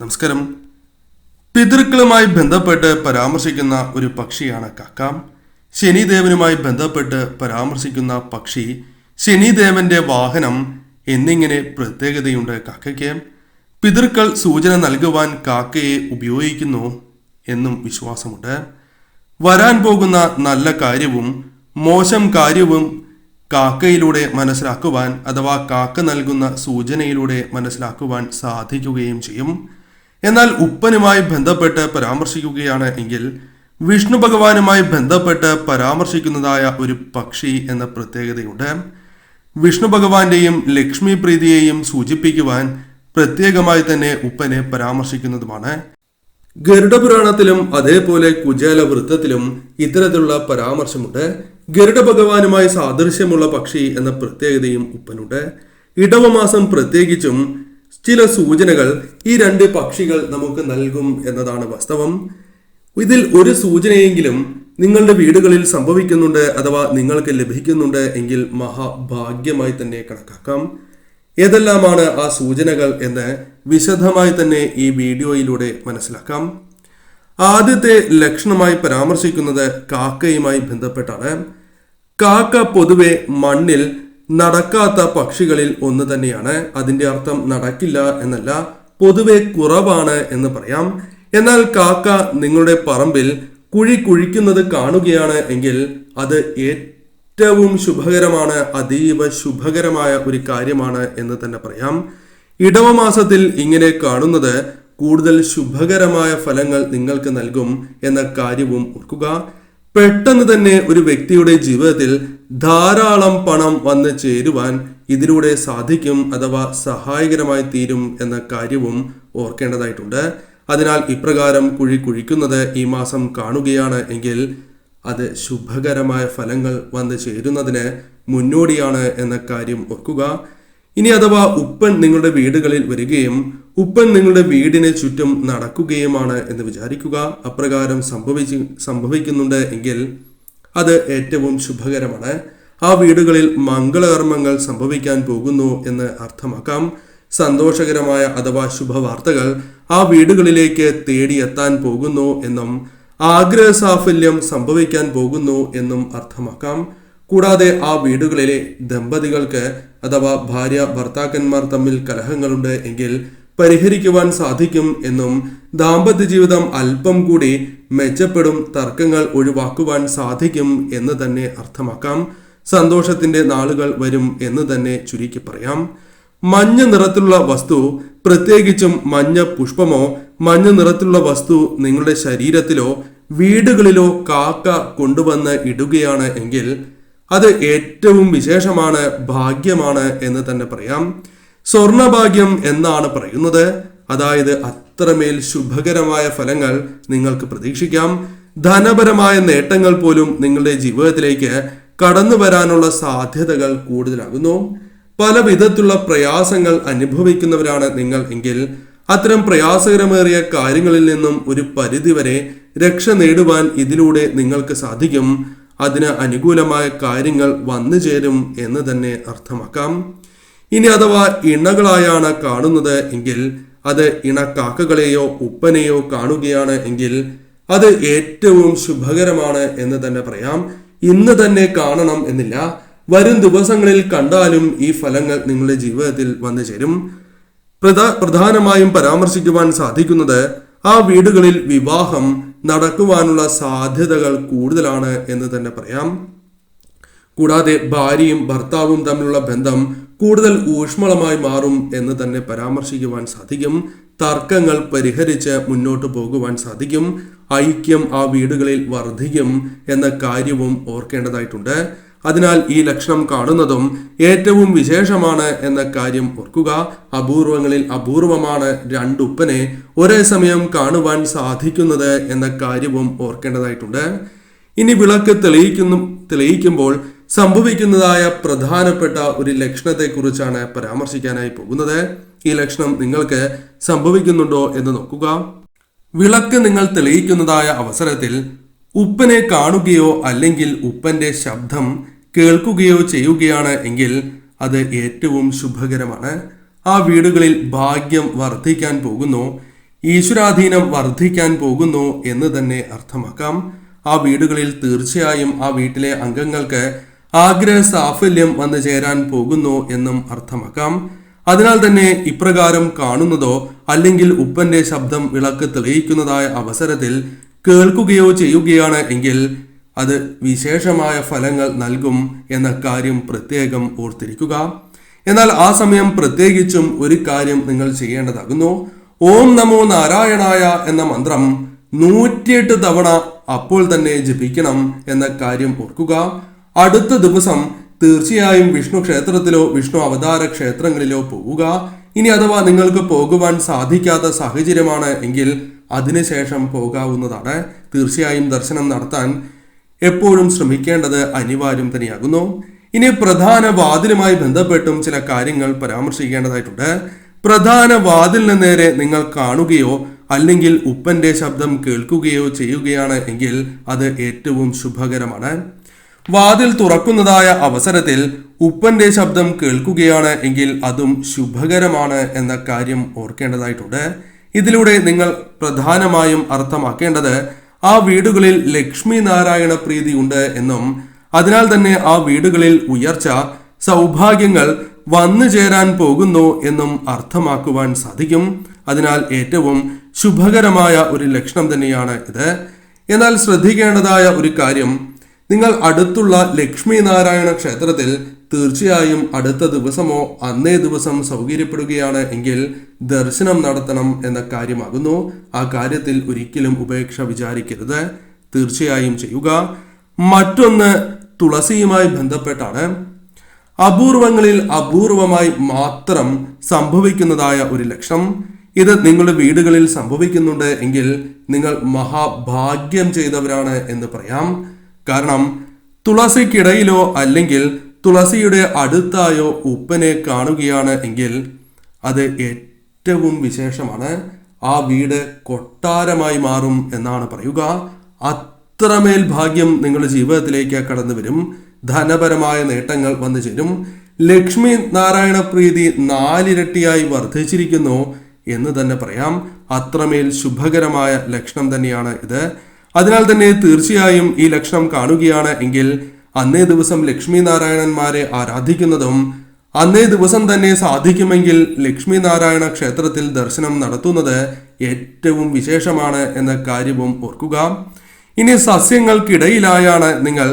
നമസ്കാരം. പിതൃക്കളുമായി ബന്ധപ്പെട്ട് പരാമർശിക്കുന്ന ഒരു പക്ഷിയാണ് കക്കാം. ശനിദേവനുമായി ബന്ധപ്പെട്ട് പരാമർശിക്കുന്ന പക്ഷി ശനിദേവന്റെ വാഹനം എന്നിങ്ങനെ പ്രത്യേകതയുണ്ട് കാക്കയ്ക്ക്. പിതൃക്കൾ സൂചന നൽകുവാൻ കാക്കയെ ഉപയോഗിക്കുന്നു എന്നും വിശ്വാസമുണ്ട്. വരാൻ പോകുന്ന നല്ല കാര്യവും മോശം കാര്യവും കാക്കയിലൂടെ മനസ്സിലാക്കുവാൻ അഥവാ കാക്ക നൽകുന്ന സൂചനയിലൂടെ മനസ്സിലാക്കുവാൻ സാധിക്കുകയും ചെയ്യും. എന്നാൽ ഉപ്പനുമായി ബന്ധപ്പെട്ട് പരാമർശിക്കുകയാണ് എങ്കിൽ വിഷ്ണു ഭഗവാനുമായി ബന്ധപ്പെട്ട് പരാമർശിക്കുന്നതായ ഒരു പക്ഷി എന്ന പ്രത്യേകതയുണ്ട്. വിഷ്ണു ഭഗവാന്റെയും ലക്ഷ്മി പ്രീതിയെയും സൂചിപ്പിക്കുവാൻ പ്രത്യേകമായി തന്നെ ഉപ്പനെ പരാമർശിക്കുന്നതുമാണ്. ഗരുഡപുരാണത്തിലും അതേപോലെ കുജേല വൃത്തത്തിലും ഇത്തരത്തിലുള്ള പരാമർശമുണ്ട്. ഗരുഡ ഭഗവാനുമായി സാദൃശ്യമുള്ള പക്ഷി എന്ന പ്രത്യേകതയും ഉപ്പനുണ്ട്. ഇടവമാസം പ്രത്യേകിച്ചും ചില സൂചനകൾ ഈ രണ്ട് പക്ഷികൾ നമുക്ക് നൽകും എന്നതാണ് വാസ്തവം. ഇതിൽ ഒരു സൂചനയെങ്കിലും നിങ്ങളുടെ വീടുകളിൽ സംഭവിക്കുന്നുണ്ട് അഥവാ നിങ്ങൾക്ക് ലഭിക്കുന്നുണ്ട് എങ്കിൽ മഹാഭാഗ്യമായി തന്നെ കണക്കാക്കാം. ഏതെല്ലാമാണ് ആ സൂചനകൾ എന്ന് വിശദമായി തന്നെ ഈ വീഡിയോയിലൂടെ മനസ്സിലാക്കാം. ആദ്യത്തെ ലക്ഷണമായി പരാമർശിക്കുന്നത് കാക്കയുമായി ബന്ധപ്പെട്ടാണ്. കാക്ക പൊതുവെ മണ്ണിൽ നടക്കാത്ത പക്ഷികളിൽ ഒന്ന് തന്നെയാണ്. അതിന്റെ അർത്ഥം നടക്കില്ല എന്നല്ല പൊതുവെ കുറവാണ് എന്ന് പറയാം. എന്നാൽ കാക്ക നിങ്ങളുടെ പറമ്പിൽ കുഴി കുഴിക്കുന്നത് കാണുകയാണ് എങ്കിൽ അത് ഏറ്റവും ശുഭകരമാണ് അതീവ ശുഭകരമായ ഒരു കാര്യമാണ് എന്ന് തന്നെ പറയാം. ഇടവമാസത്തിൽ ഇങ്ങനെ കാണുന്നത് കൂടുതൽ ശുഭകരമായ ഫലങ്ങൾ നിങ്ങൾക്ക് നൽകും എന്ന കാര്യവും ഓർക്കുക. പെട്ടെന്ന് തന്നെ ഒരു വ്യക്തിയുടെ ജീവിതത്തിൽ ധാരാളം പണം വന്ന് ചേരുവാൻ ഇതിലൂടെ സാധിക്കും അഥവാ സഹായകരമായി തീരും എന്ന കാര്യവും ഓർക്കേണ്ടതായിട്ടുണ്ട്. അതിനാൽ ഇപ്രകാരം കുഴി കുഴിക്കുന്നത് ഈ മാസം കാണുകയാണ് എങ്കിൽ അത് ശുഭകരമായ ഫലങ്ങൾ വന്നു ചേരുന്നതിന് മുന്നോടിയാണ് എന്ന കാര്യം ഓർക്കുക. ഇനി അഥവാ ഉപ്പൻ നിങ്ങളുടെ വീടുകളിൽ വരികയും ഉപ്പൻ നിങ്ങളുടെ വീടിന് ചുറ്റും നടക്കുകയുമാണ് എന്ന് വിചാരിക്കുക. അപ്രകാരം സംഭവിച്ച് സംഭവിക്കുന്നുണ്ട് എങ്കിൽ അത് ഏറ്റവും ശുഭകരമാണ്. ആ വീടുകളിൽ മംഗളകർമ്മങ്ങൾ സംഭവിക്കാൻ പോകുന്നു എന്ന് അർത്ഥമാക്കാം. സന്തോഷകരമായ അഥവാ ശുഭവാർത്തകൾ ആ വീടുകളിലേക്ക് തേടിയെത്താൻ പോകുന്നു എന്നും ആഗ്രഹ സാഫല്യം സംഭവിക്കാൻ പോകുന്നു എന്നും അർത്ഥമാക്കാം. കൂടാതെ ആ വീടുകളിലെ ദമ്പതികൾക്ക് അഥവാ ഭാര്യ ഭർത്താക്കന്മാർ തമ്മിൽ കലഹങ്ങളുണ്ട് എങ്കിൽ പരിഹരിക്കുവാൻ സാധിക്കും എന്നും ദാമ്പത്യ ജീവിതം അല്പം കൂടി മെച്ചപ്പെടും തർക്കങ്ങൾ ഒഴിവാക്കുവാൻ സാധിക്കും എന്ന് തന്നെ അർത്ഥമാക്കാം. സന്തോഷത്തിന്റെ നാളുകൾ വരും എന്ന് തന്നെ ചുരുക്കി പറയാം. മഞ്ഞ നിറത്തിലുള്ള വസ്തു പ്രത്യേകിച്ചും മഞ്ഞ പുഷ്പമോ മഞ്ഞ നിറത്തിലുള്ള വസ്തു നിങ്ങളുടെ ശരീരത്തിലോ വീടുകളിലോ കാക്ക കൊണ്ടുവന്ന് ഇടുകയാണ് എങ്കിൽ അത് ഏറ്റവും വിശേഷമാണ് ഭാഗ്യമാണ് എന്ന് തന്നെ പറയാം. സ്വർണഭാഗ്യം എന്നാണ് പറയുന്നത്. അതായത് അത്രമേൽ ശുഭകരമായ ഫലങ്ങൾ നിങ്ങൾക്ക് പ്രതീക്ഷിക്കാം. ധനപരമായ നേട്ടങ്ങൾ പോലും നിങ്ങളുടെ ജീവിതത്തിലേക്ക് കടന്നു വരാനുള്ള സാധ്യതകൾ കൂടുതലാകുന്നു. പല വിധത്തിലുള്ള പ്രയാസങ്ങൾ അനുഭവിക്കുന്നവരാണ് നിങ്ങൾ എങ്കിൽ അത്തരം പ്രയാസകരമേറിയ കാര്യങ്ങളിൽ നിന്നും ഒരു പരിധിവരെ രക്ഷ നേടുവാൻ ഇതിലൂടെ നിങ്ങൾക്ക് സാധിക്കും. അതിന് അനുകൂലമായ കാര്യങ്ങൾ വന്നു ചേരും എന്ന് തന്നെ അർത്ഥമാക്കാം. ഇനി അഥവാ ഇണകളായാണ് കാണുന്നത് എങ്കിൽ അത് ഇണക്കാക്കകളെയോ ഉപ്പനെയോ കാണുകയാണ് എങ്കിൽ അത് ഏറ്റവും ശുഭകരമാണ് എന്ന് തന്നെ പറയാം. ഇന്ന് തന്നെ കാണണം എന്നില്ല. വരും ദിവസങ്ങളിൽ കണ്ടാലും ഈ ഫലങ്ങൾ നിങ്ങളുടെ ജീവിതത്തിൽ വന്നു ചേരും. പ്രധാ പ്രധാനമായും പരാമർശിക്കുവാൻ സാധിക്കുന്നത് ആ വീടുകളിൽ വിവാഹം നടക്കുവാനുള്ള സാധ്യതകൾ കൂടുതലാണ് എന്ന് തന്നെ പറയാം. കൂടാതെ ഭാര്യയും ഭർത്താവും തമ്മിലുള്ള ബന്ധം കൂടുതൽ ഊഷ്മളമായി മാറും എന്ന് തന്നെ പരാമർശിക്കുവാൻ സാധിക്കും. തർക്കങ്ങൾ പരിഹരിച്ച് മുന്നോട്ട് പോകുവാൻ സാധിക്കും. ഐക്യം ആ വീടുകളിൽ വർദ്ധിക്കും എന്ന കാര്യവും ഓർക്കേണ്ടതായിട്ടുണ്ട്. അതിനാൽ ഈ ലക്ഷണം കാണുന്നതും ഏറ്റവും വിശേഷമാണ് എന്ന കാര്യം ഓർക്കുക. അപൂർവങ്ങളിൽ അപൂർവമാണ് രണ്ടുപ്പനെ ഒരേ സമയം കാണുവാൻ സാധിക്കുന്നത് എന്ന കാര്യവും ഓർക്കേണ്ടതായിട്ടുണ്ട്. ഇനി വിളക്ക് തെളിയിക്കുന്നു തെളിയിക്കുമ്പോൾ സംഭവിക്കുന്നതായ പ്രധാനപ്പെട്ട ഒരു ലക്ഷണത്തെക്കുറിച്ചാണ് പരാമർശിക്കാനായി പോകുന്നത്. ഈ ലക്ഷണം നിങ്ങൾക്ക് സംഭവിക്കുന്നുണ്ടോ എന്ന് നോക്കുക. വിളക്ക് നിങ്ങൾ തെളിയിക്കുന്നതായ അവസരത്തിൽ ഉപ്പനെ കാണുകയോ അല്ലെങ്കിൽ ഉപ്പന്റെ ശബ്ദം കേൾക്കുകയോ ചെയ്യുകയാണ് എങ്കിൽ അത് ഏറ്റവും ശുഭകരമാണ്. ആ വീടുകളിൽ ഭാഗ്യം വർദ്ധിക്കാൻ പോകുന്നു ഈശ്വരാധീനം വർദ്ധിക്കാൻ പോകുന്നു എന്ന് തന്നെ അർത്ഥമാക്കാം. ആ വീടുകളിൽ തീർച്ചയായും ആ വീട്ടിലെ അംഗങ്ങൾക്ക് ആഗ്രഹ സാഫല്യം വന്നു ചേരാൻ പോകുന്നു എന്നും അർത്ഥമാക്കാം. അതിനാൽ തന്നെ ഇപ്രകാരം കാണുന്നതോ അല്ലെങ്കിൽ ഉപ്പന്റെ ശബ്ദം വിളക്ക് തെളിയിക്കുന്നതായ അവസരത്തിൽ കേൾക്കുകയോ ചെയ്യുകയാണ് എങ്കിൽ അത് വിശേഷമായ ഫലങ്ങൾ നൽകും എന്ന കാര്യം പ്രത്യേകം ഓർത്തിരിക്കുക. എന്നാൽ ആ സമയം പ്രത്യേകിച്ചും ഒരു കാര്യം നിങ്ങൾ ചെയ്യേണ്ടതാകുന്നു. ഓം നമോ നാരായണായ എന്ന മന്ത്രം നൂറ്റിയെട്ട് തവണ അപ്പോൾ തന്നെ ജപിക്കണം എന്ന കാര്യം ഓർക്കുക. അടുത്ത ദിവസം തീർച്ചയായും വിഷ്ണു ക്ഷേത്രത്തിലോ വിഷ്ണു അവതാര ക്ഷേത്രങ്ങളിലോ പോവുക. ഇനി അഥവാ നിങ്ങൾക്ക് പോകുവാൻ സാധിക്കാത്ത സാഹചര്യമാണ് എങ്കിൽ അതിനുശേഷം പോകാവുന്നതാണ്. തീർച്ചയായും ദർശനം നടത്താൻ എപ്പോഴും ശ്രമിക്കേണ്ടത് അനിവാര്യം തന്നെയാകുന്നു. ഇനി പ്രധാന വാതിലുമായി ബന്ധപ്പെട്ടും ചില കാര്യങ്ങൾ പരാമർശിക്കേണ്ടതായിട്ടുണ്ട്. പ്രധാന വാതിലിന് നേരെ നിങ്ങൾ കാണുകയോ അല്ലെങ്കിൽ ഉപ്പന്റെ ശബ്ദം കേൾക്കുകയോ ചെയ്യുകയാണ് എങ്കിൽ അത് ഏറ്റവും ശുഭകരമാണ്. വാതിൽ തുറക്കുന്നതായ അവസരത്തിൽ ഉപ്പന്റെ ശബ്ദം കേൾക്കുകയാണ് എങ്കിൽ അതും ശുഭകരമാണ് എന്ന കാര്യം ഓർക്കേണ്ടതായിട്ടുണ്ട്. ഇതിലൂടെ നിങ്ങൾ പ്രധാനമായും അർത്ഥമാക്കേണ്ടത് ആ വീടുകളിൽ ലക്ഷ്മി നാരായണ പ്രീതി ഉണ്ട് എന്നും അതിനാൽ തന്നെ ആ വീടുകളിൽ ഉയർച്ച സൗഭാഗ്യങ്ങൾ വന്നു ചേരാൻ പോകുന്നു എന്നും അർത്ഥമാക്കുവാൻ സാധിക്കും. അതിനാൽ ഏറ്റവും ശുഭകരമായ ഒരു ലക്ഷണം തന്നെയാണ് ഇത്. എന്നാൽ ശ്രദ്ധിക്കേണ്ടതായ ഒരു കാര്യം നിങ്ങൾ അടുത്തുള്ള ലക്ഷ്മി നാരായണ ക്ഷേത്രത്തിൽ തീർച്ചയായും അടുത്ത ദിവസമോ അന്നേ ദിവസം സൗകര്യപ്പെടുകയാണ് എങ്കിൽ ദർശനം നടത്തണം എന്ന കാര്യമാകുന്നു. ആ കാര്യത്തിൽ ഒരിക്കലും ഉപേക്ഷ വിചാരിക്കരുത്. തീർച്ചയായും ചെയ്യുക. മറ്റൊന്ന് തുളസിയുമായി ബന്ധപ്പെട്ടാണ്. അപൂർവങ്ങളിൽ അപൂർവമായി മാത്രം സംഭവിക്കുന്നതായ ഒരു ലക്ഷണം. ഇത് നിങ്ങളുടെ വീടുകളിൽ സംഭവിക്കുന്നുണ്ട് എങ്കിൽ നിങ്ങൾ മഹാഭാഗ്യം ചെയ്തവരാണ് എന്ന് പറയാം. കാരണം തുളസിക്കിടയിലോ അല്ലെങ്കിൽ തുളസിയുടെ അടുത്തായോ ഉപ്പനെ കാണുകയാണ് എങ്കിൽ അത് ഏറ്റവും വിശേഷമാണ്. ആ വീട് കൊട്ടാരമായി മാറും എന്നാണ് പറയുക. അത്രമേൽ ഭാഗ്യം നിങ്ങളുടെ ജീവിതത്തിലേക്ക് കടന്നു വരും. ധനപരമായ നേട്ടങ്ങൾ വന്നു ചേരും. ലക്ഷ്മി നാരായണ പ്രീതി നാലിരട്ടിയായി വർദ്ധിച്ചിരിക്കുന്നു എന്ന് തന്നെ പറയാം. അത്രമേൽ ശുഭകരമായ ലക്ഷണം തന്നെയാണ് ഇത്. അതിനാൽ തന്നെ തീർച്ചയായും ഈ ലക്ഷണം കാണുകയാണ് എങ്കിൽ അന്നേ ദിവസം ലക്ഷ്മി നാരായണന്മാരെ ആരാധിക്കുന്നതും അന്നേ ദിവസം തന്നെ സാധിക്കുമെങ്കിൽ ലക്ഷ്മി നാരായണ ക്ഷേത്രത്തിൽ ദർശനം നടത്തുന്നത് ഏറ്റവും വിശേഷമാണ് എന്ന കാര്യവും ഓർക്കുക. ഇനി സസ്യങ്ങൾക്കിടയിലായാണ് നിങ്ങൾ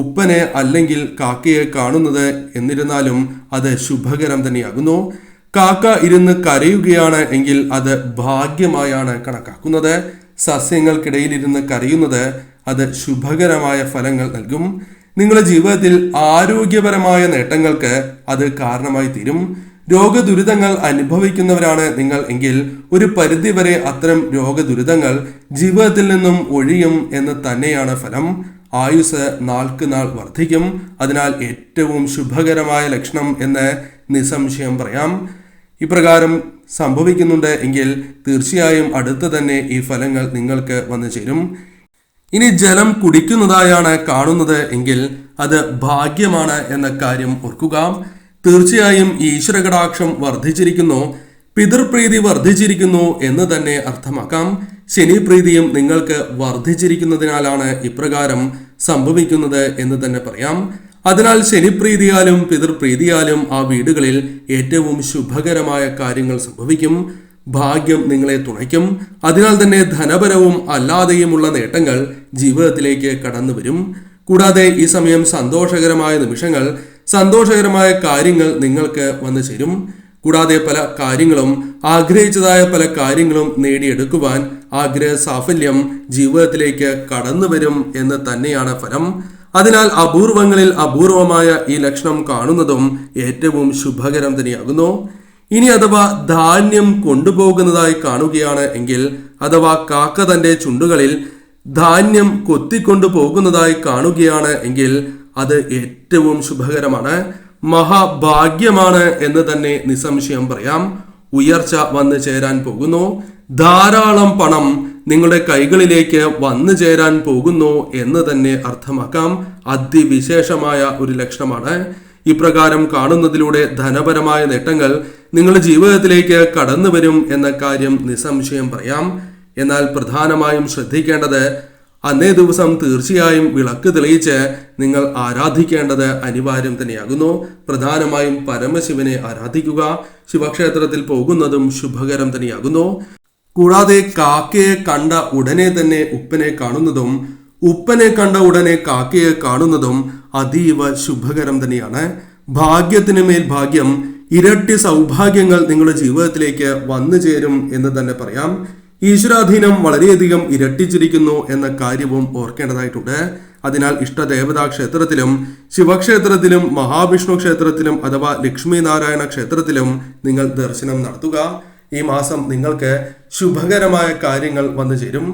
ഉപ്പനെ അല്ലെങ്കിൽ കാക്കയെ കാണുന്നത് എന്നിരുന്നാലും അത് ശുഭകരം തന്നെയാകുന്നു. കാക്ക ഇരുന്ന് കരയുകയാണ് എങ്കിൽ അത് ഭാഗ്യമായാണ് കണക്കാക്കുന്നത്. സസ്യങ്ങൾക്കിടയിൽ ഇരുന്ന് കരയുന്നത് അത് ശുഭകരമായ ഫലങ്ങൾ നൽകും. നിങ്ങളുടെ ജീവിതത്തിൽ ആരോഗ്യപരമായ നേട്ടങ്ങൾക്ക് അത് കാരണമായി തീരും. രോഗദുരിതങ്ങൾ അനുഭവിക്കുന്നവരാണ് നിങ്ങൾ എങ്കിൽ ഒരു പരിധിവരെ അത്തരം രോഗദുരിതങ്ങൾ ജീവിതത്തിൽ നിന്നും ഒഴിയും എന്ന് തന്നെയാണ് ഫലം. ആയുസ് നാൾക്ക് നാൾ വർദ്ധിക്കും. അതിനാൽ ഏറ്റവും ശുഭകരമായ ലക്ഷണം എന്ന് നിസ്സംശയം പറയാം. ഇപ്രകാരം സംഭവിക്കുന്നുണ്ട് എങ്കിൽ തീർച്ചയായും അടുത്ത് തന്നെ ഈ ഫലങ്ങൾ നിങ്ങൾക്ക് വന്നു ചേരും. ഇനി ജലം കുടിക്കുന്നതായാണ് കാണുന്നത് എങ്കിൽ അത് ഭാഗ്യമാണ് എന്ന കാര്യം ഓർക്കുക. തീർച്ചയായും ഈശ്വരകടാക്ഷം വർദ്ധിച്ചിരിക്കുന്നു പിതൃപ്രീതി വർദ്ധിച്ചിരിക്കുന്നു എന്ന് തന്നെ അർത്ഥമാക്കാം. ശനിപ്രീതിയും നിങ്ങൾക്ക് വർദ്ധിച്ചിരിക്കുന്നതിനാലാണ് ഇപ്രകാരം സംഭവിക്കുന്നത് എന്ന് തന്നെ പറയാം. അതിനാൽ ശനിപ്രീതിയാലും പിതൃപ്രീതിയാലും ആ വീടുകളിൽ ഏറ്റവും ശുഭകരമായ കാര്യങ്ങൾ സംഭവിക്കും. ഭാഗ്യം നിങ്ങളെ തുണയ്ക്കും. അതിനാൽ തന്നെ ധനപരവും അല്ലാതെയുമുള്ള നേട്ടങ്ങൾ ജീവിതത്തിലേക്ക് കടന്നു വരും. കൂടാതെ ഈ സമയം സന്തോഷകരമായ നിമിഷങ്ങൾ സന്തോഷകരമായ കാര്യങ്ങൾ നിങ്ങൾക്ക് വന്നു ചേരും. കൂടാതെ പല കാര്യങ്ങളും ആഗ്രഹിച്ചതായ പല കാര്യങ്ങളും നേടിയെടുക്കുവാൻ ആഗ്രഹ സാഫല്യം ജീവിതത്തിലേക്ക് കടന്നു വരും എന്ന് തന്നെയാണ് ഫലം. അതിനാൽ അപൂർവങ്ങളിൽ അപൂർവമായ ഈ ലക്ഷണം കാണുന്നതും ഏറ്റവും ശുഭകരം തന്നെയാകുന്നു. ഇനി അഥവാ ധാന്യം കൊണ്ടുപോകുന്നതായി കാണുകയാണ് എങ്കിൽ അഥവാ കാക്ക തന്റെ ചുണ്ടുകളിൽ ധാന്യം കൊത്തിക്കൊണ്ടു പോകുന്നതായി കാണുകയാണ് എങ്കിൽ അത് ഏറ്റവും ശുഭകരമാണ്. മഹാഭാഗ്യമാണ് എന്ന് തന്നെ നിസ്സംശയം പറയാം. ഉയർച്ച വന്നു ചേരാൻ പോകുന്നു. ധാരാളം പണം നിങ്ങളുടെ കൈകളിലേക്ക് വന്നു ചേരാൻ പോകുന്നു എന്ന് തന്നെ അർത്ഥമാക്കാം. അതിവിശേഷമായ ഒരു ലക്ഷണമാണ്. ഇപ്രകാരം കാണുന്നതിലൂടെ ധനപരമായ നേട്ടങ്ങൾ നിങ്ങളുടെ ജീവിതത്തിലേക്ക് കടന്നു വരും എന്ന കാര്യം നിസ്സംശയം പറയാം. എന്നാൽ പ്രധാനമായും ശ്രദ്ധിക്കേണ്ടത് അന്നേ ദിവസം തീർച്ചയായും വിളക്ക് തെളിയിച്ച് നിങ്ങൾ ആരാധിക്കേണ്ടത് അനിവാര്യം തന്നെയാകുന്നു. പ്രധാനമായും പരമശിവനെ ആരാധിക്കുക. ശിവക്ഷേത്രത്തിൽ പോകുന്നതും ശുഭകരം തന്നെയാകുന്നു. കൂടാതെ കാക്കയെ കണ്ട ഉടനെ തന്നെ ഉപ്പനെ കാണുന്നതും ഉപ്പനെ കണ്ട ഉടനെ കാക്കയെ കാണുന്നതും അതീവ ശുഭകരം തന്നെയാണ്. ഭാഗ്യത്തിന് മേൽ ഭാഗ്യം ഇരട്ടി സൗഭാഗ്യങ്ങൾ നിങ്ങളുടെ ജീവിതത്തിലേക്ക് വന്നു ചേരും എന്ന് തന്നെ പറയാം. ഈശ്വരാധീനം വളരെയധികം ഇരട്ടിച്ചിരിക്കുന്നു എന്ന കാര്യവും ഓർക്കേണ്ടതായിട്ടുണ്ട്. അതിനാൽ ഇഷ്ടദേവതാ ക്ഷേത്രത്തിലും ശിവക്ഷേത്രത്തിലും മഹാവിഷ്ണു ക്ഷേത്രത്തിലും അഥവാ ലക്ഷ്മി നാരായണ ക്ഷേത്രത്തിലും നിങ്ങൾ ദർശനം നടത്തുക. ഈ മാസം നിങ്ങൾക്ക് ശുഭകരമായ കാര്യങ്ങൾ വന്നു ചേരും.